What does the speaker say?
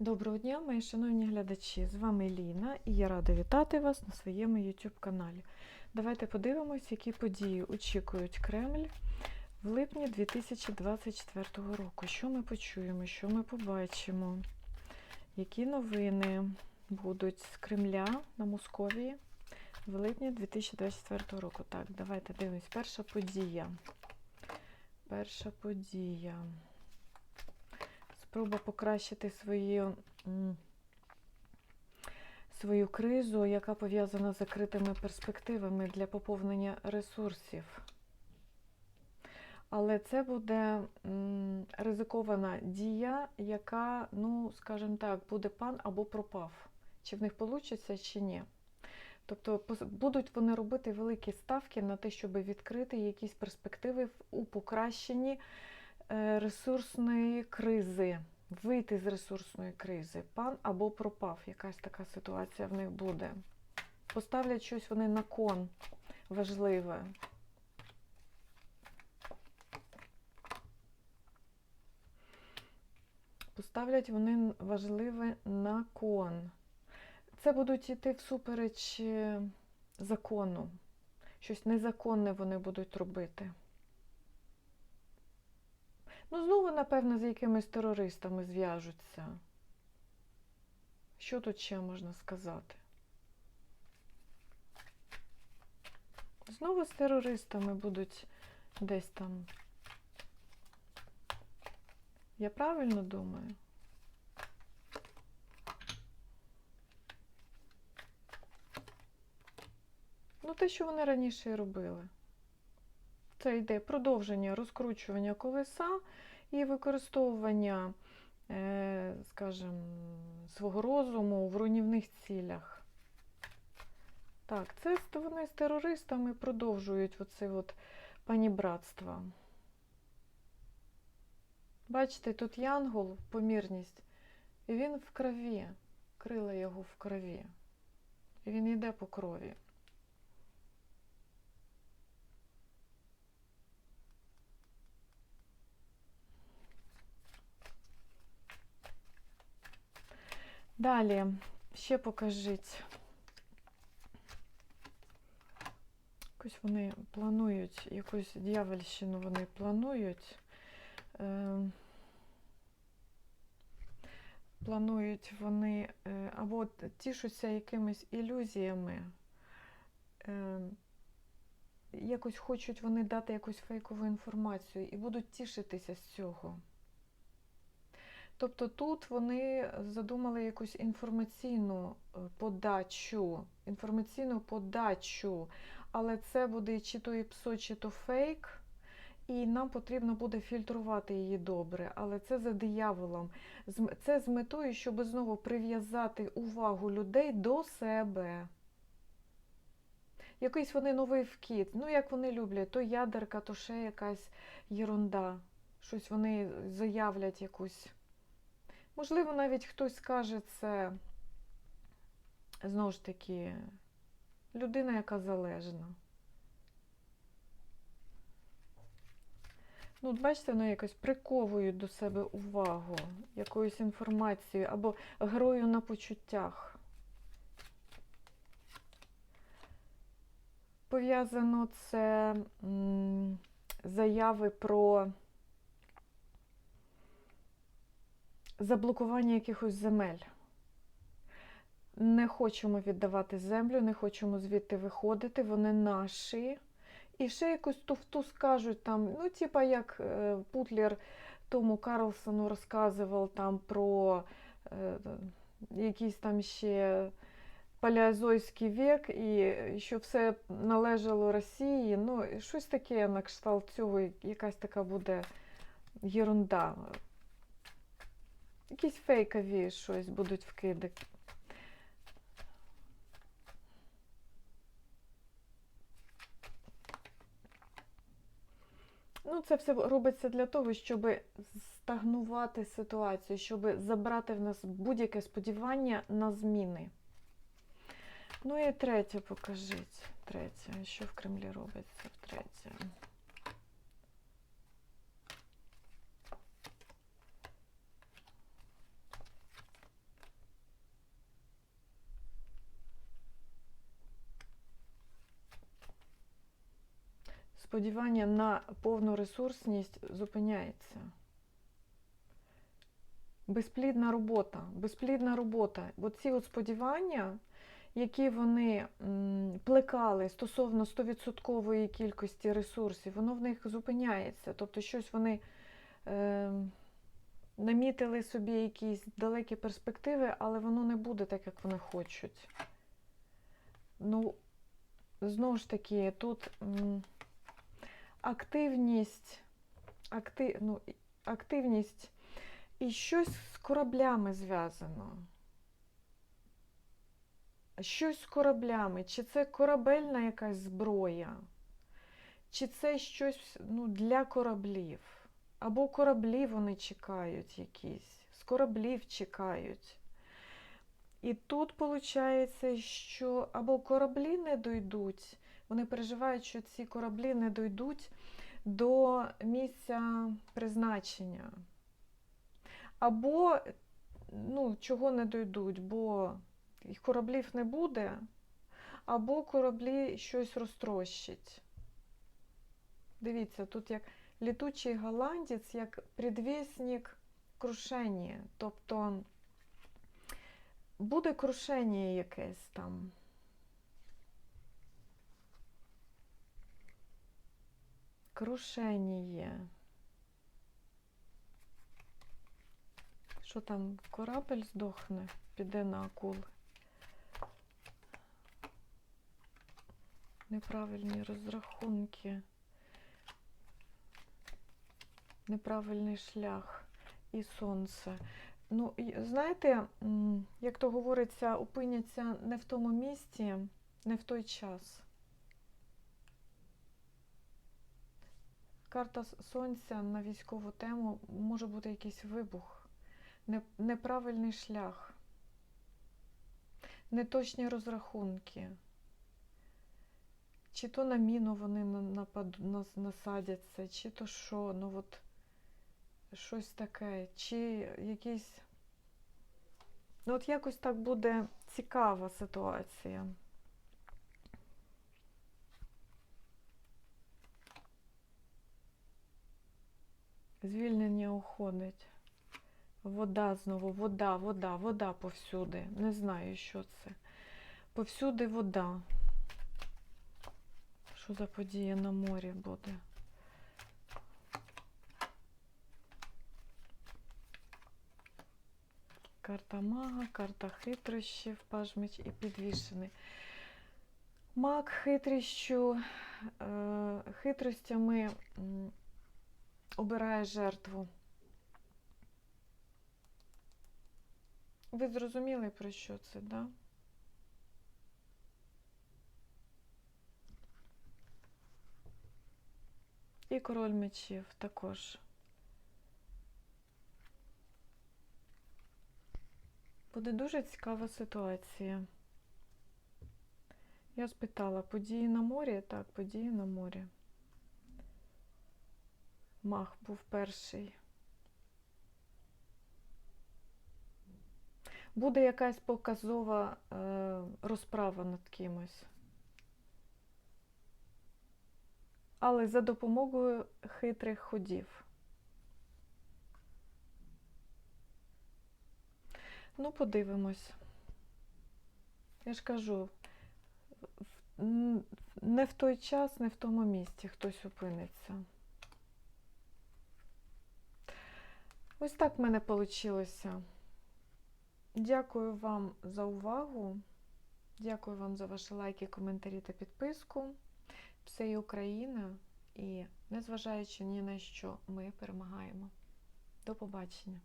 Доброго дня, мої шановні глядачі! З вами Ліна і я рада вітати вас на своєму YouTube каналі. Давайте подивимось, які події очікують Кремль в липні 2024 року. Що ми почуємо, що ми побачимо, які новини будуть з Кремля на Московії в липні 2024 року. Так, давайте дивимось. Перша подія. Перша подія спроба покращити свою, свою кризу, яка пов'язана з закритими перспективами для поповнення ресурсів. Але це буде ризикована дія, яка, ну, скажімо так, буде пан або пропав. Чи в них вийде, чи ні. Тобто будуть вони робити великі ставки на те, щоб відкрити якісь перспективи у покращенні ресурсної кризи, вийти з ресурсної кризи. Пан або пропав. Якась така ситуація в них буде. Поставлять щось вони на кон важливе. Поставлять вони важливе на кон. Це будуть йти всупереч е, закону. Щось незаконне вони будуть робити. Ну, знову, напевно, з якимись терористами зв'яжуться. Що тут ще можна сказати? Знову з терористами будуть десь там. Я правильно думаю? Ну, те, що вони раніше і робили. Це йде продовження розкручування колеса і використовування, е, скажімо, свого розуму в руйнівних цілях. Так, це вони з терористами продовжують оце от панібратство. Бачите, тут янгол, помірність, і він в крові, крила його в крові. І він йде по крові. Далі, ще покажіть. Якось вони планують, якусь дьявольщину вони планують. Е, планують вони е, або тішуться якимись ілюзіями. Е, якось хочуть вони дати якусь фейкову інформацію і будуть тішитися з цього. Тобто тут вони задумали якусь інформаційну е, подачу, інформаційну подачу, але це буде чи то ІПСО, чи то фейк, і нам потрібно буде фільтрувати її добре. Але це за дияволом. Це з метою, щоб знову прив'язати увагу людей до себе. Якийсь вони новий вкид. Ну, як вони люблять, то ядерка, то ще якась єрунда. Щось вони заявлять якусь. Можливо, навіть хтось скаже це, знову ж таки, людина, яка залежна. Ну, бачите, вони якось приковують до себе увагу якоюсь інформацією або грою на почуттях. Пов'язано це заяви про заблокування якихось земель. Не хочемо віддавати землю, не хочемо звідти виходити, вони наші. І ще якусь туфту скажуть там, ну, типа як е, Путлер тому Карлсону розказував там про е, якийсь там ще палеозойський вік, і що все належало Росії. Ну, щось таке на кшталт цього, якась така буде єрунда. Якісь фейкові щось будуть вкиди. Ну, це все робиться для того, щоб стагнувати ситуацію, щоб забрати в нас будь-яке сподівання на зміни. Ну і третє покажіть. Третє. Що в Кремлі робиться втретє? Сподівання на повну ресурсність зупиняється. Безплідна робота. Безплідна робота. Оці от сподівання, які вони плекали стосовно 100% кількості ресурсів, воно в них зупиняється. Тобто щось вони е, намітили собі якісь далекі перспективи, але воно не буде так, як вони хочуть. Ну, знову ж таки, тут м, активність, акти, ну, активність і щось з кораблями зв'язано. Щось з кораблями, чи це корабельна якась зброя, чи це щось ну, для кораблів. Або кораблі вони чекають якісь, з кораблів чекають. І тут виходить, що або кораблі не дойдуть, вони переживають, що ці кораблі не дойдуть до місця призначення. Або ну, чого не дойдуть, бо кораблів не буде, або кораблі щось розтрощить. Дивіться, тут як літучий голландець, як предвісник крушення. Тобто буде крушення якесь там. Крушення. Що там, корабель здохне, піде на акули. Неправильні розрахунки. Неправильний шлях і сонце. Ну, знаєте, як то говориться, опиняться не в тому місці, не в той час. Карта сонця на військову тему може бути якийсь вибух, неправильний шлях, неточні розрахунки. Чи то на міну вони насадяться, чи то що, ну от щось таке, чи якийсь. Ну, от якось так буде цікава ситуація. Звільнення уходить. Вода знову, вода, вода, вода повсюди. Не знаю, що це. Повсюди вода. Що за подія на морі буде? Карта мага, карта хитрощів, пажмич і підвішений. Маг хитрощу, е, хитростями обирає жертву. Ви зрозуміли, про що це, да? І король мечів також. Буде дуже цікава ситуація. Я спитала, події на морі? Так, події на морі. Мах був перший. Буде якась показова е, розправа над кимось. Але за допомогою хитрих ходів. Ну, подивимось. Я ж кажу, не в той час, не в тому місці хтось опиниться. Ось так в мене вийшло. Дякую вам за увагу. Дякую вам за ваші лайки, коментарі та підписку. Все і Україна, і незважаючи ні на що, ми перемагаємо. До побачення!